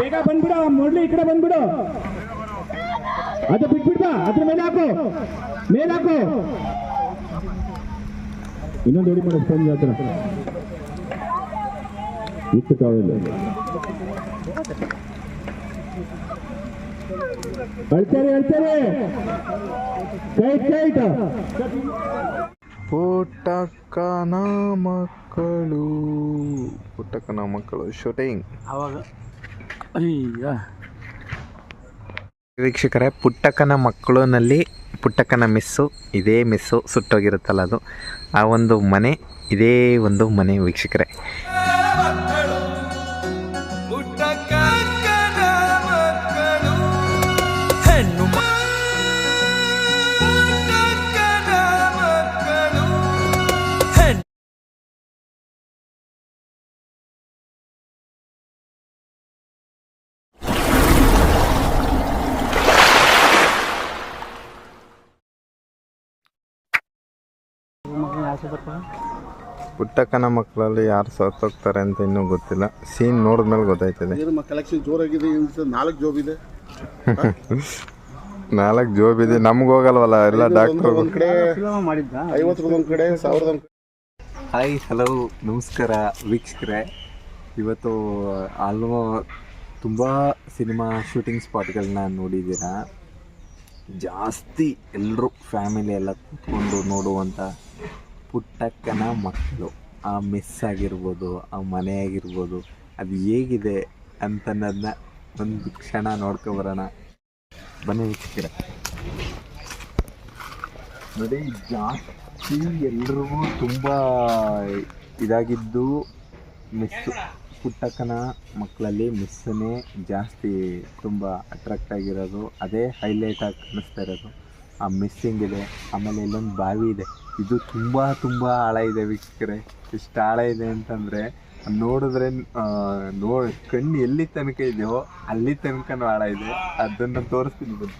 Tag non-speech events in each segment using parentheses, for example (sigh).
ಬೇಗ ಬಂದ್ಬಿಡ ಮೊದ್ಲು ಈ ಕಡೆ ಬಂದ್ಬಿಡು. ಅದು ಬಿಟ್ಬಿಡ್ಬಾ ಅದ್ರ ಮೇಲೆ ಹಾಕು. ಮೇಲೆ ಹಾಕು. ಇನ್ನೊಂದು ಹೊಡಿ ಮಾಡಿ ಫೋನ್ ಹತ್ರ. ಇತ್ತು ಕಾವಲು ಹೇಳ್ತಾರೆ ಹೇಳ್ತಾರೆ ಕೈಟ್ ಕೈಟ್ ಪುಟ್ಟಕ್ಕನ ಮಕ್ಕಳು. ಪುಟ್ಟಕ್ಕನ ಮಕ್ಕಳು ಶೂಟಿಂಗ್ ಅವಾಗ? ಅಯ್ಯ. ವೀಕ್ಷಕರೇ, ಪುಟ್ಟಕ್ಕನ ಮಕ್ಕಳಲ್ಲಿ ಪುಟ್ಟಕ್ಕನ ಮಿಸ್ಸು, ಇದೇ ಮಿಸ್ಸು ಸುಟ್ಟೋಗಿರುತ್ತಲ್ಲ ಅದು. ಆ ಒಂದು ಮನೆ, ಇದೇ ಒಂದು ಮನೆ ವೀಕ್ಷಕರೇ. ಪುಟ್ಟಕ್ಕನ ಮಕ್ಕಳಲ್ಲಿ ಯಾರು ಸತ್ತೋಗ್ತಾರೆ ಅಂತ ಇನ್ನೂ ಗೊತ್ತಿಲ್ಲ. ಸೀನ್ ನೋಡಿದ್ಮೇಲೆ ಗೊತ್ತಾಯ್ತದೆ. ಕಲೆಕ್ಷನ್ ಜೋರಾಗಿದೆ ನಾಲ್ಕು ಜಾಬ್ ಇದೆ. (laughs) ನಾಲ್ಕು ಜೋಬ್ ಇದೆ. ನಮ್ಗೆ ಹೋಗಲ್ವಲ್ಲ? ಎಲ್ಲ ಡಾಕ್ಟರ್ ಒಂದ್ ಕಡೆ ಫಿಲ್ಮ್ ಮಾಡಿದ್ದ? ಐವತ್ತು ಒಂದ್ ಕಡೆ ಸಾವಿರದ ಒಂದ್ ಹಾಯ್ ಹಲೋ ನಮಸ್ಕಾರ. ವೀಕ್ಷಕರೇ ಇವತ್ತು ಆಲ್ಮೋ ತುಂಬ ಸಿನಿಮಾ ಶೂಟಿಂಗ್ ಸ್ಪಾಟ್ಗಳನ್ನ ನೋಡಿದ್ದೀರಾ? ಜಾಸ್ತಿ ಎಲ್ಲರೂ ಫ್ಯಾಮಿಲಿ ಎಲ್ಲ ಕೂತ್ಕೊಂಡು ನೋಡುವಂಥ ಪುಟ್ಟಕ್ಕನ ಮಕ್ಕಳು. ಆ ಮಿಸ್ ಆಗಿರ್ಬೋದು, ಆ ಮನೆ ಆಗಿರ್ಬೋದು, ಅದು ಹೇಗಿದೆ ಅಂತನ್ನೋದನ್ನ ಒಂದು ಕ್ಷಣ ನೋಡ್ಕೊಬರೋಣ ಬನ್ನಿ ವೀಕ್ಷಕರೇ. ನೋಡಿ, ಜಾಸ್ತಿ ಎಲ್ರಿಗೂ ತುಂಬ ಇದಾಗಿದ್ದು ಮಿಸ್ಸು. ಪುಟ್ಟಕ್ಕನ ಮಕ್ಕಳಲ್ಲಿ ಮಿಸ್ಸನ್ನೇ ಜಾಸ್ತಿ ತುಂಬ ಅಟ್ರಾಕ್ಟ್ ಆಗಿರೋದು. ಅದೇ ಹೈಲೈಟ್ ಆಗಿ ಕಾಣಿಸ್ತಾ ಇರೋದು. ಆ ಮಿಸ್ಸಿಂಗ್ ಇದೆ, ಆಮೇಲೆ ಇಲ್ಲೊಂದು ಬಾವಿ ಇದೆ. ಇದು ತುಂಬ ತುಂಬ ಆಳ ಇದೆ ವೀಕ್ಷಕರೇ. ಎಷ್ಟು ಆಳ ಇದೆ ಅಂತಂದರೆ, ನೋಡಿದ್ರೆ ನೋ, ಕಣ್ಣು ಎಲ್ಲಿ ತನಕ ಇದೆಯೋ ಅಲ್ಲಿ ತನಕನೂ ಆಳ ಇದೆ. ಅದನ್ನು ತೋರಿಸ್ತೀನಿ ಬನ್ನಿ.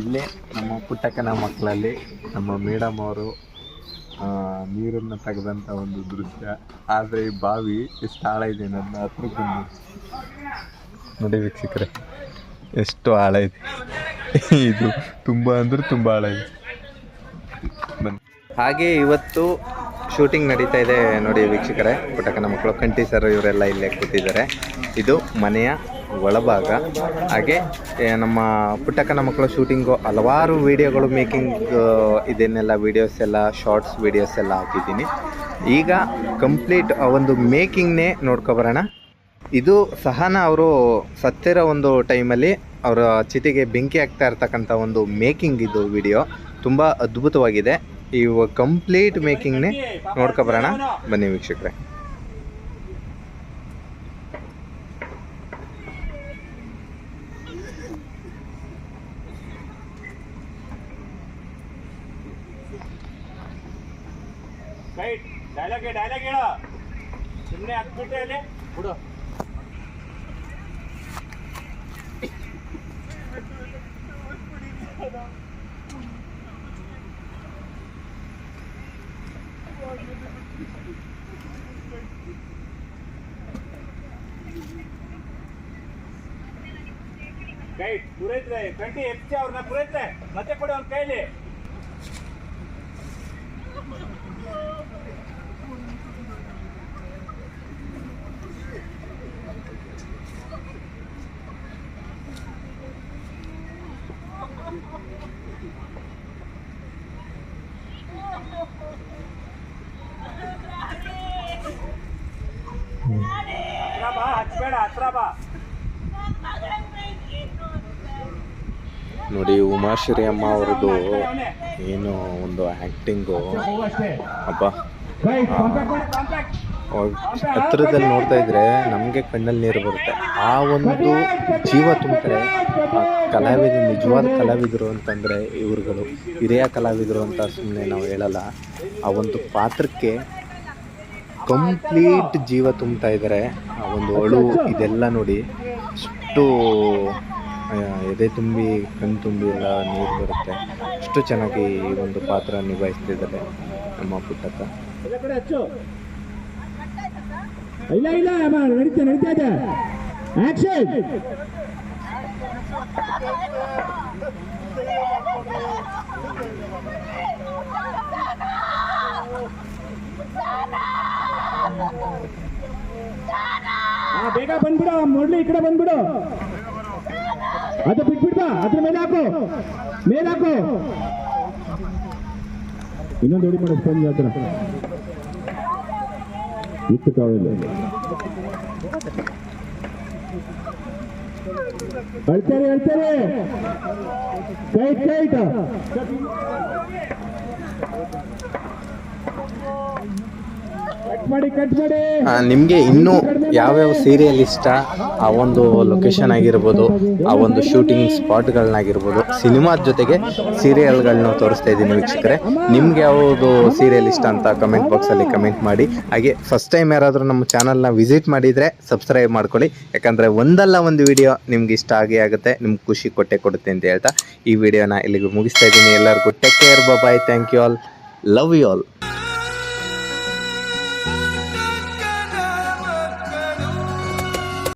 ಇಲ್ಲೇ ನಮ್ಮ ಪುಟ್ಟಕ್ಕನ ಮಕ್ಕಳಲ್ಲಿ ನಮ್ಮ ಮೇಡಮ್ ಅವರು ನೀರನ್ನು ತೆಗೆದಂಥ ಒಂದು ದೃಶ್ಯ. ಆದರೆ ಈ ಬಾವಿ ಎಷ್ಟು ಆಳ ಇದೆ ನನ್ನ ಹತ್ರ ಬಂದು ನೋಡಿ ವೀಕ್ಷಕರೇ, ಎಷ್ಟು ಆಳ ಇದೆ. ಇದು ತುಂಬ ಅಂದ್ರೆ ತುಂಬ ಬನ್ನಿ. ಹಾಗೆ ಇವತ್ತು ಶೂಟಿಂಗ್ ನಡೀತಾ ಇದೆ ನೋಡಿ ವೀಕ್ಷಕರೇ. ಪುಟಕನ ಮಕ್ಕಳು, ಕಂಠಿ ಸರ್ ಇವರೆಲ್ಲ ಇಲ್ಲೇ ಕೂತಿದ್ದಾರೆ. ಇದು ಮನೆಯ ಒಳಭಾಗ. ಹಾಗೆ ನಮ್ಮ ಪುಟ್ಟಕ್ಕನ ಮಕ್ಕಳ ಶೂಟಿಂಗು ಹಲವಾರು ವಿಡಿಯೋಗಳು ಮೇಕಿಂಗ್ ಇದನ್ನೆಲ್ಲ ವೀಡಿಯೋಸ್ ಎಲ್ಲ ಶಾರ್ಟ್ಸ್ ವೀಡಿಯೋಸ್ ಎಲ್ಲ ಹಾಕಿದ್ದೀನಿ. ಈಗ ಕಂಪ್ಲೀಟ್ ಒಂದು ಮೇಕಿಂಗ್ನೇ ನೋಡ್ಕೊಬರೋಣ ಇದು ಸಹನ ಅವರು ಸತ್ತಿರೋ ಒಂದು ಟೈಮಲ್ಲಿ ಅವರ ಚಿತೆಗೆ ಬೆಂಕಿ ಹಾಕ್ತಾ ಇರ್ತಕ್ಕಂಥ ಒಂದು ಮೇಕಿಂಗ್ ಇದು ವಿಡಿಯೋ. ತುಂಬ ಅದ್ಭುತವಾಗಿದೆ. ಈ ಕಂಪ್ಲೀಟ್ ಮೇಕಿಂಗ್ನೇ ನೋಡ್ಕೊಬರೋಣ ಬನ್ನಿ ವೀಕ್ಷಕರೇ. ಡೈಲಾಗ್ ಡೈಲಾಗ್ ಹೇಳ. ಸುಮ್ಮನೆ ಹತ್ಬಿಟ್ಟೆ ಅಲ್ಲಿ. ಬಿಡು. ಕೈಟ್ ಪೂರೈತ್ರೆ ಕಂಟಿ ಹೆಚ್ಚಿ ಅವ್ರನ್ನ ಪೂರೈತ್ರೆ, ಮತ್ತೆ ಕೊಡಿ ಅವ್ನ ಕೈಲಿ. ಹತ್ರ ಬಾ ಹಚ್ಬೇಡ ಹತ್ರ ಬಾ. ನೋಡಿ ಉಮಾಶ್ರೀ ಅಮ್ಮ ಅವ್ರದ್ದು ಏನು ಒಂದು ಆ್ಯಕ್ಟಿಂಗು ಅವ್ರ್ ಹತ್ರದಲ್ಲಿ ನೋಡ್ತಾ ಇದ್ರೆ ನಮಗೆ ಕಣ್ಣಲ್ಲಿ ನೀರು ಬರುತ್ತೆ. ಆ ಒಂದು ಜೀವ ತುಂಬಿದ್ರೆ ಆ ಕಲಾವಿದ, ನಿಜವಾದ ಕಲಾವಿದರು ಅಂತಂದರೆ ಇವ್ರುಗಳು. ಹಿರಿಯ ಕಲಾವಿದರು ಅಂತ ಸುಮ್ಮನೆ ನಾವು ಹೇಳಲ್ಲ. ಆ ಒಂದು ಪಾತ್ರಕ್ಕೆ ಕಂಪ್ಲೀಟ್ ಜೀವ ತುಂಬ್ತಾ ಇದ್ದಾರೆ ಆ ಒಂದು ಅಳು ಇದೆಲ್ಲ ನೋಡಿ ಅಷ್ಟು ಎದೆ ತುಂಬಿ, ಕಣ್ ತುಂಬಿ ಎಲ್ಲ ನೀರು ಬರುತ್ತೆ. ಅಷ್ಟು ಚೆನ್ನಾಗಿ ಈ ಒಂದು ಪಾತ್ರ ನಿಭಾಯಿಸ್ತಿದ್ದಾರೆ ನಮ್ಮ ಪುಟ್ಟಕ್ಕ. ಇಲ್ಲ ಇಲ್ಲ ನಡೀತಾ ನಡೀತಾ ಇದೆ. ಆಕ್ಷನ್ ಬೇಗ ಬಂದ್ಬಿಡು ಮೊದಲು ಈ ಕಡೆ ಬಂದ್ಬಿಡು. ಅದು ಬಿಟ್ಬಿಡ್ಬಾ ಅದ್ರ ಮೇಲೆ ಹಾಕು ಮೇಲೆ ಹಾಕು ಇನ್ನೊಂದು ಹೊಡಿ ಮಾಡೋ ಸ್ಪಂಜ್ ಹತ್ರ ಇತ್ತು ಕಾವಲು ಅಳ್ತಾರೆ ಅಳ್ತಾರೆ ಕೈಟ್ ಕೈಟ್ ಕಟ್ ಮಾಡಿ ಕಟ್ ಮಾಡಿ ನಿಮಗೆ ಇನ್ನೂ ಯಾವ್ಯಾವ ಸೀರಿಯಲ್ ಇಷ್ಟ? ಆ ಒಂದು ಲೊಕೇಶನ್ ಆಗಿರ್ಬೋದು, ಆ ಒಂದು ಶೂಟಿಂಗ್ ಸ್ಪಾಟ್ಗಳನ್ನಾಗಿರ್ಬೋದು ಸಿನಿಮಾದ ಜೊತೆಗೆ ಸೀರಿಯಲ್ಗಳನ್ನ ತೋರಿಸ್ತಾ ಇದ್ದೀನಿ ವೀಕ್ಷಕರೇ. ನಿಮ್ಗೆ ಯಾವುದು ಸೀರಿಯಲ್ ಇಷ್ಟ ಅಂತ ಕಮೆಂಟ್ ಬಾಕ್ಸಲ್ಲಿ ಕಮೆಂಟ್ ಮಾಡಿ. ಹಾಗೆ ಫಸ್ಟ್ ಟೈಮ್ ಯಾರಾದರೂ ನಮ್ಮ ಚಾನಲ್ನ ವಿಸಿಟ್ ಮಾಡಿದರೆ ಸಬ್ಸ್ಕ್ರೈಬ್ ಮಾಡ್ಕೊಳ್ಳಿ. ಯಾಕಂದರೆ ಒಂದಲ್ಲ ಒಂದು ವಿಡಿಯೋ ನಿಮ್ಗೆ ಇಷ್ಟ ಆಗೇ ಆಗುತ್ತೆ, ನಿಮ್ಗೆ ಖುಷಿ ಕೊಟ್ಟೆ ಕೊಡುತ್ತೆ ಅಂತ ಹೇಳ್ತಾ ಈ ವಿಡಿಯೋನ ಇಲ್ಲಿಗೆ ಮುಗಿಸ್ತಾ ಇದ್ದೀನಿ. ಎಲ್ಲರಿಗೂ take care bye thank you all love you all